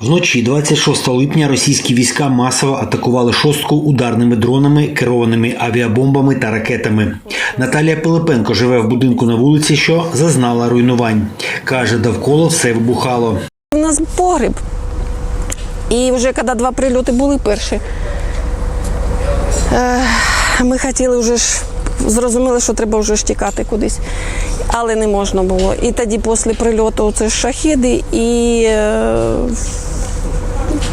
Вночі 26 липня російські війська масово атакували шостку ударними дронами, керованими авіабомбами та ракетами. Наталія Пилипенко живе в будинку на вулиці, що зазнала руйнувань. Каже, довкола все вибухало. У нас погріб. І вже коли два прильоти були перші, е, ми хотіли вже ж, зрозуміли, що треба вже ж тікати кудись. Але не можна було. І тоді після прильоту це ж шахіди і е,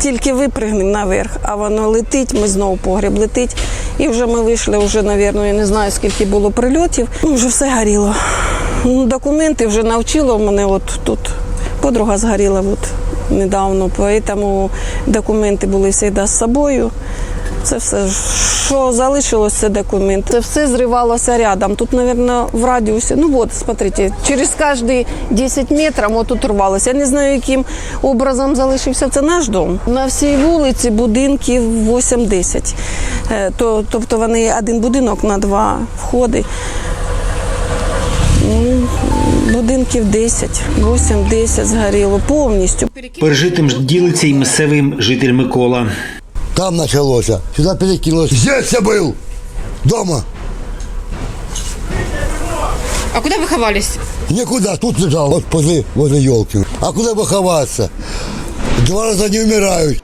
тільки випригнемо наверх, а воно летить, ми знову погріб летить. І вже ми вийшли, вже, навірно, я не знаю, скільки було прильотів. Ну, вже все горіло. Ну, документи вже навчило мене от тут. Подруга згоріла от недавно, тому документи були завжди з собою. Це все, що залишилось, це документ. Це все зривалося рядом. Тут, мабуть, в радіусі. Ну от, смотрите, через кожні 10 метрів отут рвалося. Я не знаю, яким образом залишився це наш дом. На всій вулиці будинків 8-10. Е, То, тобто вони один будинок на два входи. Ну, Будинків 10, 8-10 згоріло повністю. Пережитим ділиться і місцевий житель Микола Там началося. Сюда перекинулось. Здесь я был. Дома. А куда вы ховались? Никуда. Тут лежал. Вот возле, возле елки. А куда бы ховаться? Два раза не умирают.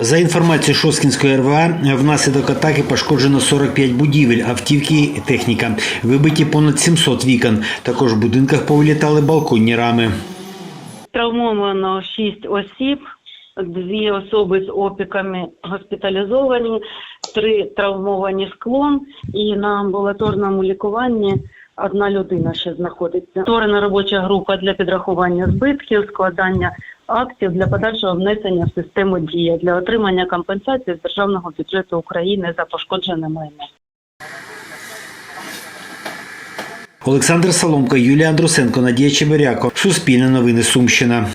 За інформацією Шосткінської РВА, внаслідок атаки пошкоджено 45 будівель, автівки і техніка. Вибиті понад 700 вікон. Також в будинках повилітали балконні рами. Травмовано 6 осіб, дві особи з опіками госпіталізовані, три травмовані склон, і на амбулаторному лікуванні одна людина ще знаходиться. Створена робоча група для підрахування збитків, складання актів для подальшого внесення в систему дія для отримання компенсації з державного бюджету України за пошкоджене майно. Олександр Соломка, Юлія Андрусенко, Надія Чебиряко. Суспільне новини Сумщина.